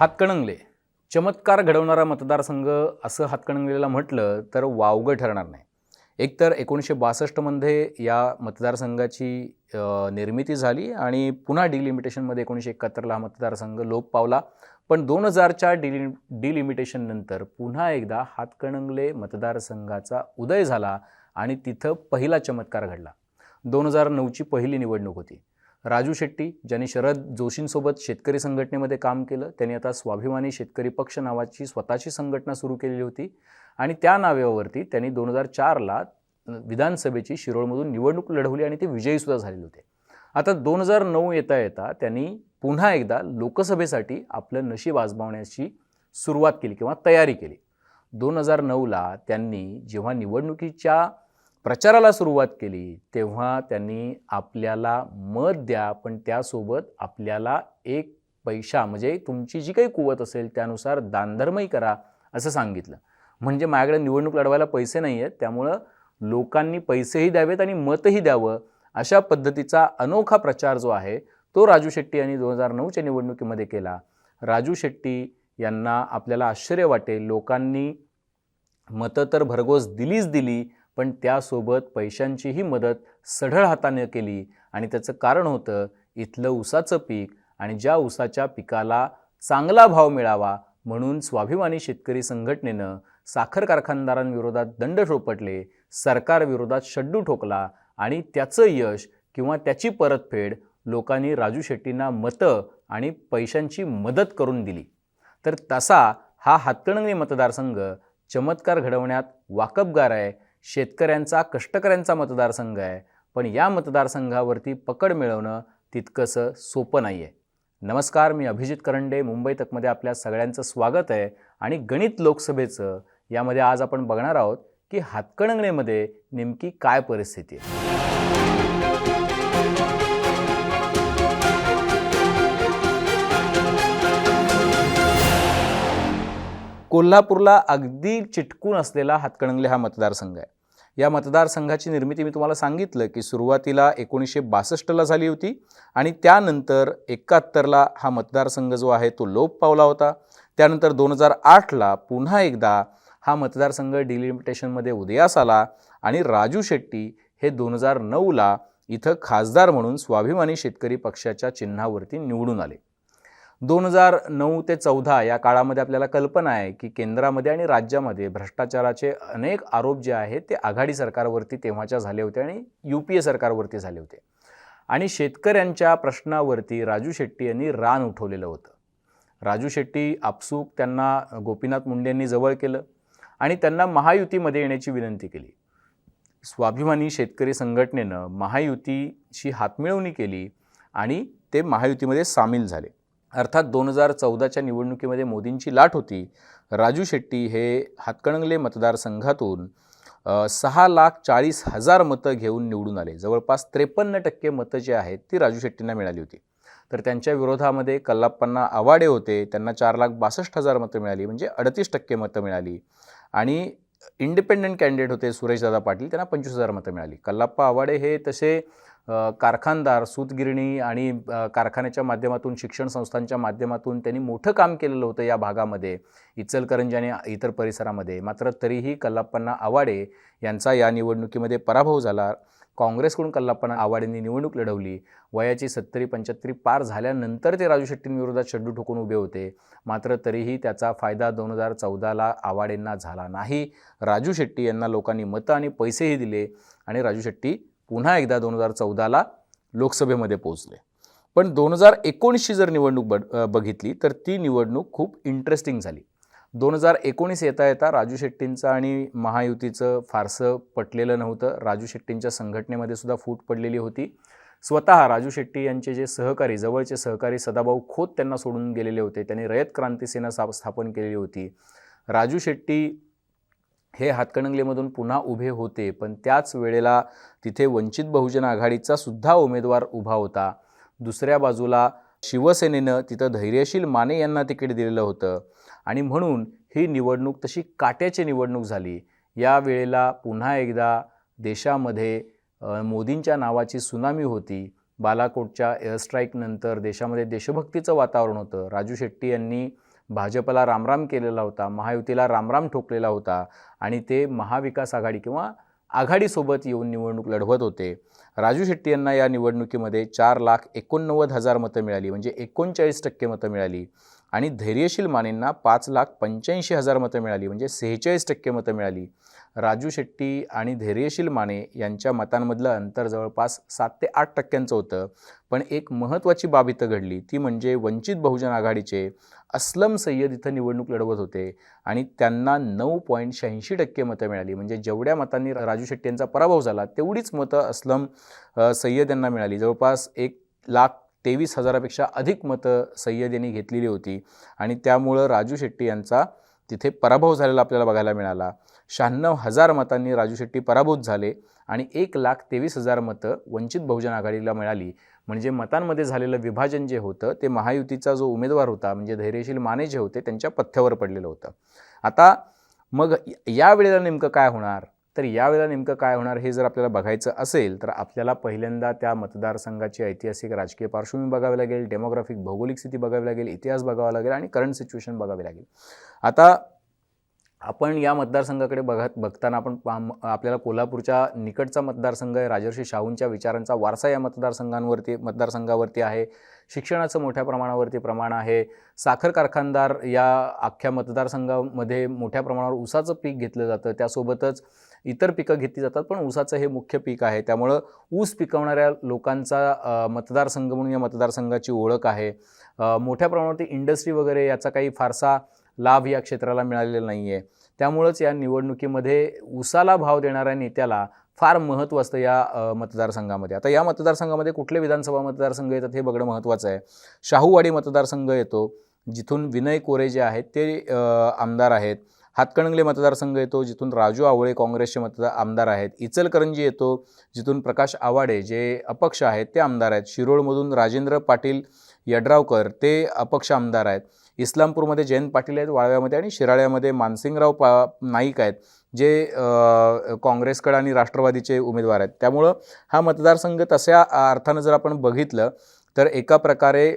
हातकणंगले. चमत्कार घडवणारा मतदारसंघ असं हातकणंगलेला म्हटलं तर वावगं ठरणार नाही. एकतर एकोणीसशे बासष्टमध्ये या मतदारसंघाची निर्मिती झाली आणि पुन्हा डिलिमिटेशनमध्ये एकोणीसशे एकाहत्तरला हा मतदारसंघ लोप पावला. पण दोन हजारच्या डिलि डिलिमिटेशननंतर पुन्हा एकदा हातकणंगले मतदारसंघाचा उदय झाला आणि तिथं पहिला चमत्कार घडला. दोन हजार नऊची पहिली निवडणूक होती. राजू शेट्टी ज्यांनी शरद जोशींसोबत शेतकरी संघटनेमध्ये काम केलं त्यांनी आता स्वाभिमानी शेतकरी पक्ष नावाची स्वतःची संघटना सुरू केलेली होती आणि त्या नावावरती त्यांनी दोन हजार चारला विधानसभेची शिरोळमधून निवडणूक लढवली आणि ते विजयीसुद्धा झालेले होते. आता दोन हजार नऊ येता येता त्यांनी पुन्हा एकदा लोकसभेसाठी आपलं नशीब आजमावण्याची सुरुवात केली किंवा तयारी केली. दोन हजार नऊला त्यांनी जेव्हा निवडणुकीच्या प्रचाराला सुरुवात केली तेव्हा त्यांनी आपल्याला मत द्या पण त्यासोबत आपल्याला एक पैसा म्हणजे तुमची जी काही कुवत असेल त्यानुसार दानधर्मही करा असं सांगितलं. म्हणजे माझ्याकडे निवडणूक लढवायला पैसे नाही आहेत त्यामुळं लोकांनी पैसेही द्यावेत आणि मतही द्यावं अशा पद्धतीचा अनोखा प्रचार जो आहे तो राजू शेट्टी यांनी दोन हजार नऊच्या निवडणुकीमध्ये केला. राजू शेट्टी यांना आपल्याला आश्चर्य वाटेल लोकांनी मतं तर भरघोस दिलीच दिली पण त्यासोबत पैशांचीही मदत सढळ हाताने केली आणि त्याचं कारण होतं इथलं ऊसाचं पीक आणि ज्या ऊसाच्या पिकाला चांगला भाव मिळावा म्हणून स्वाभिमानी शेतकरी संघटनेनं साखर कारखानदारांविरोधात दंड ठोपटले सरकारविरोधात शड्डू ठोकला आणि त्याचं यश किंवा त्याची परतफेड लोकांनी राजू शेट्टींना मतं आणि पैशांची मदत करून दिली. तर तसा हा हातकणंगले मतदारसंघ चमत्कार घडवण्यात वाकबगार आहे. शेतकऱ्यांचा कष्टकऱ्यांचा मतदारसंघ आहे. पण या मतदारसंघावरती पकड मिळवणं तितकंसं सोपं नाही आहे नमस्कार मी अभिजित करंडे मुंबई तकमध्ये आपल्या सगळ्यांचं स्वागत आहे. आणि गणित लोकसभेचं यामध्ये आज आपण बघणार आहोत की हातकणंगणेमध्ये नेमकी काय परिस्थिती आहे. कोल्हापूरला अगदी चिटकून असलेला हातकणंगले हा मतदारसंघ आहे. या मतदारसंघाची निर्मिती मी तुम्हाला सांगितलं की सुरुवातीला एकोणीसशे बासष्टला झाली होती आणि त्यानंतर एकाहत्तरला हा मतदारसंघ जो आहे तो लोप पावला होता. त्यानंतर दोन हजार आठला पुन्हा एकदा हा मतदारसंघ डिलिमिटेशनमध्ये उदयास आला आणि राजू शेट्टी हे दोन हजार नऊला इथं खासदार म्हणून स्वाभिमानी शेतकरी पक्षाच्या चिन्हावरती निवडून आले. दोन हजार नऊ ते चौदा या काळामध्ये आपल्याला कल्पना आहे की केंद्रामध्ये आणि राज्यामध्ये भ्रष्टाचाराचे अनेक आरोप जे आहेत ते आघाडी सरकारवरती तेव्हाच्या झाले होते आणि यू पी ए सरकारवरती झाले होते. आणि शेतकऱ्यांच्या प्रश्नावरती राजू शेट्टी यांनी रान उठवलेलं होतं. राजू शेट्टी आपसूक त्यांना गोपीनाथ मुंडेंनी जवळ केलं आणि त्यांना महायुतीमध्ये येण्याची विनंती केली. स्वाभिमानी शेतकरी संघटनेनं महायुतीशी हातमिळवणी केली आणि ते महायुतीमध्ये सामील झाले. अर्थात दोन हजार चौदाच्या निवडणुकीमध्ये मोदींची लाट होती. राजू शेट्टी हे हातकणंगले मतदारसंघातून सहा लाख चाळीस हजार मतं घेऊन निवडून आले. जवळपास त्रेपन्न टक्के मतं जी आहेत ती राजू शेट्टींना मिळाली होती. तर त्यांच्या विरोधामध्ये कल्लाप्पांना आवाडे होते. त्यांना चार लाख बासष्ट हजार मतं मिळाली म्हणजे अडतीस टक्के मतं मिळाली. आणि इंडिपेंडंट कॅन्डिडेट होते सुरेशदादा पाटील त्यांना पंचवीस हजार मतं मिळाली. कल्लाप्पा आवाडे हे तसे कारखानदार सूतगिरणी आणि कारखान्याच्या माध्यमातून शिक्षण संस्थांच्या माध्यमातून त्यांनी मोठं काम केलेलं होतं या भागामध्ये इचलकरंजी आणि इतर परिसरामध्ये. मात्र तरीही कल्लाप्पांना आवाडे यांचा या निवडणुकीमध्ये पराभव झाला. काँग्रेसकडून कल्लाप्पांना आवाडेंनी निवडणूक लढवली. वयाची सत्तरी पंच्याहत्तरी पार झाल्यानंतर ते राजू शेट्टींविरोधात शड्डू ठोकून उभे होते. मात्र तरीही त्याचा फायदा दोन हजार चौदाला आवाडेंना झाला नाही. राजू शेट्टी यांना लोकांनी मतं आणि पैसेही दिले आणि राजू शेट्टी पुन्हा एकदा दोन हजार चौदाला लोकसभेमध्ये पोहोचले. पण दोन हजार एकोणीसची जर निवडणूक ब बघितली तर ती निवडणूक खूप इंटरेस्टिंग झाली. दोन हजार एकोणीस येता येता राजू शेट्टींचं आणि महायुतीचं फारसं पटलेलं नव्हतं. राजू शेट्टींच्या संघटनेमध्ये सुद्धा फूट पडलेली होती. स्वतः राजू शेट्टी यांचे जे सहकारी जवळचे सहकारी सदाभाऊ खोत त्यांना सोडून गेलेले होते. त्यांनी रयत क्रांती सेना सा स्थापन केलेली होती. राजू शेट्टी हे हातकणंगलेमधून पुन्हा उभे होते पण त्याच वेळेला तिथे वंचित बहुजन आघाडीचा सुद्धा उमेदवार उभा होता. दुसऱ्या बाजूला शिवसेनेनं तिथं धैर्यशील माने यांना तिकीट दिलेलं होतं आणि म्हणून ही निवडणूक तशी काट्याची निवडणूक झाली. या वेळेला पुन्हा एकदा देशामध्ये मोदींच्या नावाची सुनामी होती. बालाकोटच्या एअरस्ट्राईकनंतर देशामध्ये देशभक्तीचं वातावरण होतं. राजू शेट्टी यांनी भाजपला रामराम केलेला होता महायुतीला रामराम ठोकलेला होता आणि ते महाविकास आघाडी किंवा आघाडीसोबत येऊन निवडणूक लढवत होते. राजू शेट्टी यांना या निवडणुकीमध्ये चार लाख एकोणनव्वद हजार मतं मिळाली म्हणजे एकोणचाळीस टक्के मतं मिळाली. आणि धैर्यशील मानेंना पाच लाख पंच्याऐंशी हजार मतं मिळाली म्हणजे सेहेचाळीस टक्के मतं मिळाली. राजू शेट्टी आणि धैर्यशील माने यांच्या मतांमधलं अंतर जवळपास सात ते आठ टक्क्यांचं होतं. पण एक महत्त्वाची बाब इथं घडली ती म्हणजे वंचित बहुजन आघाडीचे अस्लम सय्यद इथं निवडणूक लढवत होते आणि त्यांना नऊ पॉईंट शहाऐंशी टक्के मतं मिळाली. म्हणजे जेवढ्या मतांनी राजू शेट्टी यांचा पराभव झाला तेवढीच मतं अस्लम सय्यद यांना मिळाली. जवळपास एक लाख तेवीस हजारापेक्षा अधिक मतं सय्यद यांनी घेतलेली होती आणि त्यामुळं राजू शेट्टी यांचा तिथे पराभव झालेला आपल्याला बघायला मिळाला. शहाण्णव हजार मतांनी राजू शेट्टी पराभूत झाले आणि एक लाख तेवीस हजार मतं वंचित बहुजन आघाडीला मिळाली. म्हणजे मतांमध्ये झालेलं विभाजन जे होतं ते महायुतीचा जो उमेदवार होता म्हणजे धैर्यशील माने जे होते त्यांच्या पथ्यावर पडलेलं होतं. आता मग या वेळेला नेमकं काय होणार? तर यावेळेला नेमकं काय होणार हे जर आपल्याला बघायचं असेल तर आपल्याला पहिल्यांदा त्या मतदारसंघाची ऐतिहासिक राजकीय पार्श्वभूमी बघावी लागेल डेमोग्राफिक भौगोलिक स्थिती बघावी लागेल इतिहास बघावा लागेल आणि करंट सिच्युएशन बघावी लागेल. आता आपण या मतदारसंघाकडे बघत बघताना आपण आपल्याला कोल्हापूरच्या निकटचा मतदारसंघ आहे राजर्षी शाहूंच्या विचारांचा वारसा या मतदारसंघांवरती मतदारसंघावरती आहे. शिक्षणाचं मोठ्या प्रमाणावरती प्रमाण आहे. साखर कारखानदार या अख्ख्या मतदारसंघामध्ये मोठ्या प्रमाणावर ऊसाचं पीक घेतलं जातं. त्यासोबतच इतर पिकं घेतली जातात पण ऊसाचं हे मुख्य पीक आहे. त्यामुळं ऊस पिकवणाऱ्या लोकांचा मतदारसंघ म्हणून या मतदारसंघाची ओळख आहे. मोठ्या प्रमाणावरती इंडस्ट्री वगैरे याचा काही फारसा लाभ या क्षेत्राला मिळालेला नाही आहे त्यामुळंच या निवडणुकीमध्ये उसाला भाव देणाऱ्या नेत्याला फार महत्त्व असतं या मतदारसंघामध्ये. आता या मतदारसंघामध्ये कुठले विधानसभा मतदारसंघ येतात हे बघणं महत्त्वाचं आहे. शाहूवाडी मतदारसंघ येतो जिथून विनय कोरे जे आहेत ते आमदार आहेत. हातकणंगले मतदारसंघ येतो जिथून राजू आवळे काँग्रेसचे मतदार आमदार आहेत. इचलकरंजी येतो जिथून प्रकाश आवाडे जे अपक्ष आहेत ते आमदार आहेत. शिरोळमधून राजेंद्र पाटील यड्रावकर ते अपक्ष आमदार आहेत. इस्लामपूरमध्ये जयंत पाटील आहेत वाळव्यामध्ये आणि शिराळ्यामध्ये मानसिंगराव पा नाईक आहेत जे काँग्रेसकडे आणि राष्ट्रवादीचे उमेदवार आहेत. त्यामुळं हा मतदारसंघ तशा अर्थानं जर आपण बघितलं तर एका प्रकारे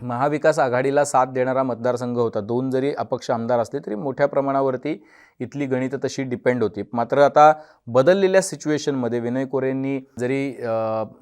महाविकास आघाडीला साथ देणारा मतदारसंघ होता. दोन जरी अपक्ष आमदार असले तरी मोठ्या प्रमाणावरती इथली गणितं तशी डिपेंड होती. मात्र आता बदललेल्या सिच्युएशनमध्ये विनय कोरेंनी जरी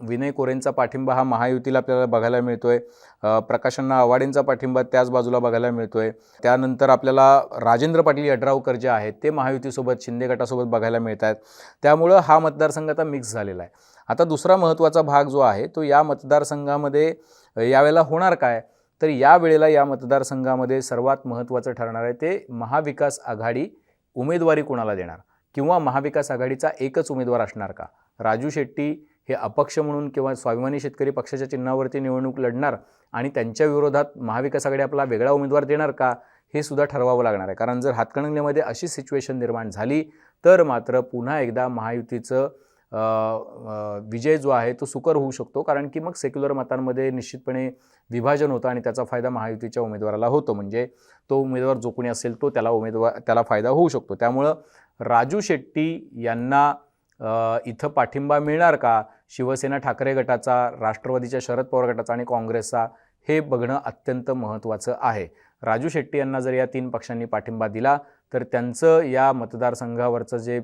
विनय कोरेंचा पाठिंबा हा महायुतीला आपल्याला बघायला मिळतो आहे प्रकाशांना आवाडेंचा पाठिंबा त्याच बाजूला बघायला मिळतो आहे त्यानंतर आपल्याला राजेंद्र पाटील यड्रावकर जे आहेत ते महायुतीसोबत शिंदे गटासोबत बघायला मिळत आहेत त्यामुळं हा मतदारसंघ आता मिक्स झालेला आहे. आता दुसरा महत्त्वाचा भाग जो आहे तो या मतदारसंघामध्ये यावेळेला होणार काय? तर या वेळेला या मतदारसंघामध्ये सर्वात महत्त्वाचं ठरणार आहे ते महाविकास आघाडी उमेदवारी कोणाला देणार? किंवा महाविकास आघाडीचा एकच उमेदवार असणार का? राजू शेट्टी हे अपक्ष म्हणून किंवा स्वाभिमानी शेतकरी पक्षाच्या चिन्हावरती निवडणूक लढणार आणि त्यांच्या विरोधात महाविकास आघाडी आपला वेगळा उमेदवार देणार का? हे सुद्धा ठरवावं लागणार आहे. कारण जर हातकणंगलेमध्ये अशी सिच्युएशन निर्माण झाली तर मात्र पुन्हा एकदा महायुतीचं विजय जो आहे तो सुकर होऊ शकतो कारण की मग सेक्युलर मतांमध्ये निश्चितपणे विभाजन होतं आणि त्याचा फायदा महायुतीच्या उमेदवाराला होतो. म्हणजे तो उमेदवार जो कोणी असेल तो त्याला उमेदवार त्याला फायदा होऊ शकतो. त्यामुळं राजू शेट्टी यांना इथं पाठिंबा मिळणार का? शिवसेना ठाकरे गटाचा राष्ट्रवादीच्या शरद पवार गटाचा आणि काँग्रेसचा हे बघणं अत्यंत महत्त्वाचं आहे. राजू शेट्टी यांना जर या तीन पक्षांनी पाठिंबा दिला तर त्यांचं या मतदारसंघावरचं जे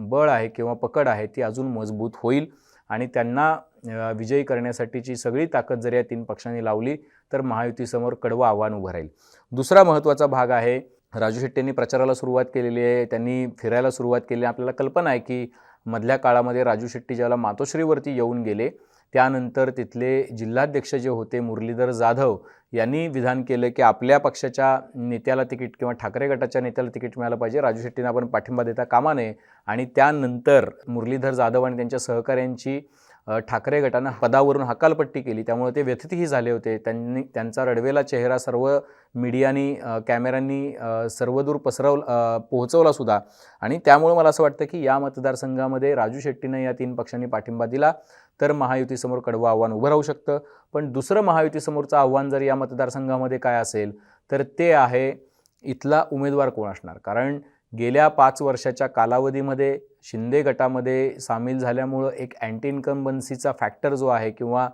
बळ आहे किंवा पकड आहे ती अजून मजबूत होईल आणि त्यांना विजयी करण्यासाठीची सगळी ताकद जर या तीन पक्षांनी लावली तर महायुतीसमोर कडवं आव्हान उभं राहील. दुसरा महत्त्वाचा भाग आहे राजू शेट्टींनी प्रचाराला सुरुवात केलेली आहे त्यांनी फिरायला सुरुवात केली आपल्याला कल्पना आहे की मधल्या काळामध्ये राजू शेट्टी ज्याला मातोश्रीवरती येऊन गेले त्यानंतर तिथले जिल्हाध्यक्ष जे होते मुरलीधर जाधव यांनी विधान केलं की आपल्या पक्षाच्या नेत्याला तिकीट किंवा ठाकरे गटाच्या नेत्याला तिकीट मिळालं पाहिजे. राजू शेट्टींना आपण पाठिंबा देता कामा नये. आणि त्यानंतर मुरलीधर जाधव आणि त्यांच्या सहकाऱ्यांची ठाकरे गटानं पदावरून हकालपट्टी केली. त्यामुळे ते व्यथितही झाले होते. त्यांनी त्यांचा रडवेला चेहरा सर्व मीडियानी कॅमेऱ्यांनी सर्वदूर पसरव पोहोचवला सुद्धा. आणि त्यामुळं मला असं वाटतं की या मतदारसंघामध्ये राजू शेट्टीनं या तीन पक्षांनी पाठिंबा दिला. तर महायुतीसमोर कडवं आव्हान उभं राहू शकतं. पण दुसरं महायुतीसमोरचं आव्हान जर या मतदारसंघामध्ये काय असेल तर ते आहे इथला उमेदवार कोण असणार? कारण गेल्या पाच वर्षाच्या कालावधीमध्ये शिंदे गटामध्ये सामील झाल्यामुळं एक अँटी इन्कम्बन्सीचा फॅक्टर जो आहे किंवा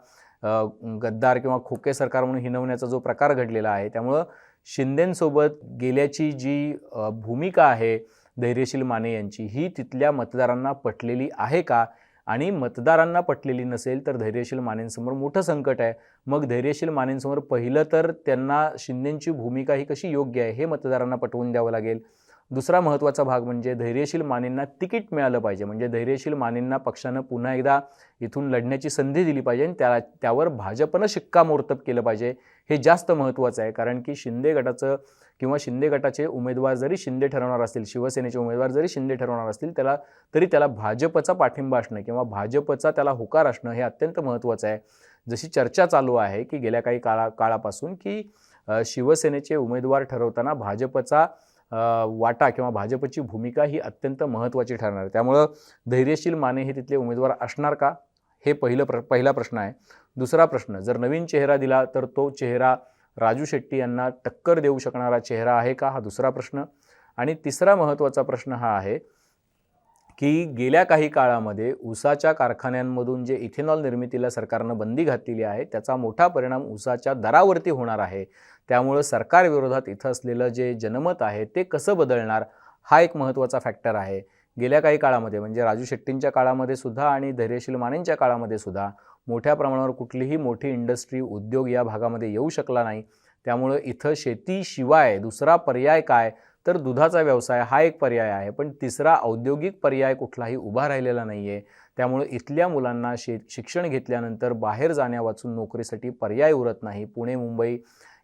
गद्दार किंवा खोके सरकार म्हणून हिनवण्याचा जो प्रकार घडलेला आहे त्यामुळं शिंदेंसोबत गेल्याची जी भूमिका आहे धैर्यशील माने यांची ही तिथल्या मतदारांना पटलेली आहे का? आणि मतदारांना पटलेली नसेल तर धैर्यशील मानेंसमोर मोठं संकट आहे. मग धैर्यशील मानेंसमोर पहिलं तर त्यांना शिंदेंची भूमिका ही कशी योग्य आहे हे मतदारांना पटवून द्यावं लागेल. दुसरा महत्त्वाचा भाग म्हणजे धैर्यशील मानेंना तिकीट मिळालं पाहिजे. म्हणजे धैर्यशील मानेंना पक्षानं पुन्हा एकदा इथून लढण्याची संधी दिली पाहिजे आणि त्या त्यावर भाजपनं शिक्कामोर्तब केलं पाहिजे. हे जास्त महत्त्वाचं आहे. कारण की शिंदे गटाचं किंवा शिंदे गटाचे उमेदवार जरी शिंदे ठरवणार असतील शिवसेनेचे उमेदवार जरी शिंदे ठरवणार असतील त्याला तरी त्याला भाजपचा पाठिंबा असणं किंवा भाजपचा त्याला होकार असणं हे अत्यंत महत्त्वाचं आहे. जशी चर्चा चालू आहे की गेल्या काही काळा काळापासून की शिवसेनेचे उमेदवार ठरवताना भाजपचा वाटा किंवा भाजपची भूमिका ही अत्यंत महत्त्वाची ठरणार आहे. त्यामुळं धैर्यशील माने हे तिथले उमेदवार असणार का? हे पहिलं प्र पहिला प्रश्न आहे. दुसरा प्रश्न जर नवीन चेहरा दिला तर तो चेहरा राजू शेट्टी यांना टक्कर देऊ शकणारा चेहरा आहे का? हा दुसरा प्रश्न. आणि तिसरा महत्त्वाचा प्रश्न हा आहे की गेल्या काही काळामध्ये ऊसाच्या कारखान्यांमधून जे इथेनॉल निर्मितीला सरकारनं बंदी घातलेली आहे त्याचा मोठा परिणाम ऊसाच्या दरावरती होणार आहे. त्यामुळं सरकारविरोधात इथं असलेलं जे जनमत आहे ते कसं बदलणार हा एक महत्त्वाचा फॅक्टर आहे. गेल्या काही काळामध्ये म्हणजे राजू शेट्टींच्या काळामध्ये सुद्धा आणि धैर्यशील मानेंच्या काळामध्ये सुद्धा मोठ्या प्रमाणावर कुठलीही मोठी इंडस्ट्री उद्योग या भागामध्ये येऊ शकला नाही. त्यामुळं इथं शेतीशिवाय दुसरा पर्याय काय? तर दुधाचा व्यवसाय हा एक पर्याय आहे पण तिसरा औद्योगिक पर्याय कुठलाही उभा राहिलेला नाही आहे त्यामुळे इथल्या मुलांना शे शिक्षण घेतल्यानंतर बाहेर जाण्यावाचून नोकरीसाठी पर्याय उरत नाही. पुणे मुंबई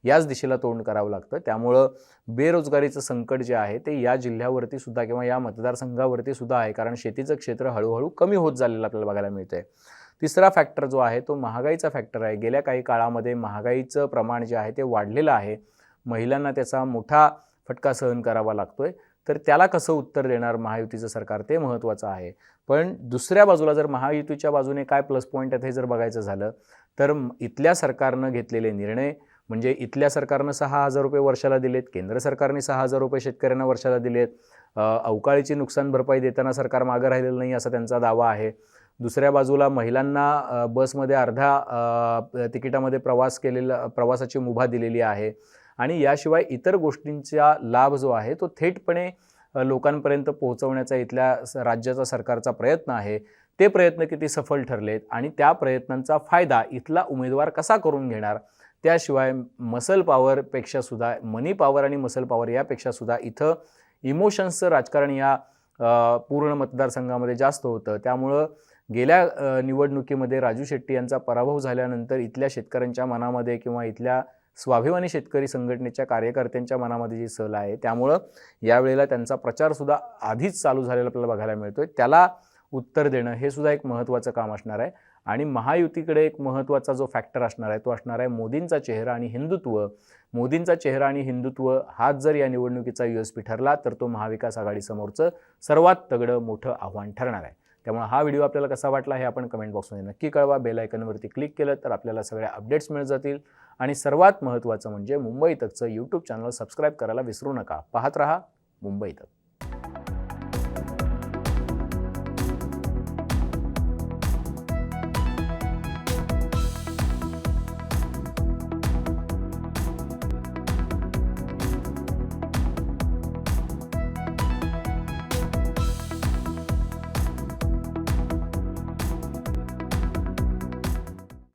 याच दिशेला तोंड करावं लागतं. त्यामुळं बेरोजगारीचं संकट जे आहे ते या जिल्ह्यावरती सुद्धा किंवा या मतदारसंघावरती सुद्धा आहे. कारण शेतीचं क्षेत्र हळूहळू कमी होत झालेलं आपल्याला बघायला मिळतं आहे तिसरा फॅक्टर जो आहे तो महागाईचा फॅक्टर आहे. गेल्या काही काळामध्ये महागाईचं प्रमाण जे आहे ते वाढलेलं आहे. महिलांना त्याचा मोठा फटका सहन करावा लागतोय. तर त्याला कसं उत्तर देणार महायुतीचं सरकार? ते महत्त्वाचं आहे. पण दुसऱ्या बाजूला जर महायुतीच्या बाजूने काय प्लस पॉईंट आहेत हे जर बघायचं झालं तर इथल्या सरकारनं घेतलेले निर्णय म्हणजे इथल्या सरकारनं सहा हजार रुपये वर्षाला दिलेत केंद्र सरकारने सहा हजार रुपये शेतकऱ्यांना वर्षाला दिलेत. अवकाळीची नुकसान भरपाई देताना सरकार मागं राहिलेलं नाही असा त्यांचा दावा आहे. दुसऱ्या बाजूला महिलांना बसमध्ये अर्धा तिकिटामध्ये प्रवास केलेला प्रवासाची मुभा दिलेली आहे. आणि याशिवाय इतर गोष्टींचा लाभ जो आहे तो थेटपणे लोकांपर्यंत पोहोचवण्याचा इथल्या स- राज्याचा सरकारचा प्रयत्न आहे. ते प्रयत्न किती सफल ठरलेत आणि त्या प्रयत्नांचा फायदा इथला उमेदवार कसा करून घेणार? त्याशिवाय मसल पॉवरपेक्षा सुद्धा मनी पॉवर आणि मसल पॉवर यापेक्षा सुद्धा इथं इमोशन्सचं राजकारण या पूर्ण मतदारसंघामध्ये जास्त होतं. त्यामुळं गेल्या निवडणुकीमध्ये राजू शेट्टी यांचा पराभव झाल्यानंतर इथल्या शेतकऱ्यांच्या मनामध्ये किंवा इथल्या स्वाभिमानी शेतकरी संघटनेच्या कार्यकर्त्यांच्या मनामध्ये जी सल आहे त्यामुळं यावेळेला त्यांचा प्रचारसुद्धा आधीच चालू झालेला आपल्याला बघायला मिळतो आहे त्याला उत्तर देणं हे सुद्धा एक महत्त्वाचं काम असणार आहे. आणि महायुतीकडे एक महत्त्वाचा जो फॅक्टर असणार आहे तो असणार आहे मोदींचा चेहरा आणि हिंदुत्व. मोदींचा चेहरा आणि हिंदुत्व हाच जर या निवडणुकीचा यू एस पी ठरला तर तो महाविकास आघाडीसमोरचं सर्वात तगडं मोठं आव्हान ठरणार आहे. त्यामुळे हा व्हिडिओ आपल्याला कसा वाटला हे आपण कमेंट बॉक्समध्ये नक्की कळवा. बेल आयकनवरती क्लिक केलं तर आपल्याला सगळ्या अपडेट्स मिळत जातील. आणि सर्वात महत्त्वाचं म्हणजे मुंबई तकचं यूट्यूब चॅनल सबस्क्राईब करायला विसरू नका. पाहत रहा मुंबई तक.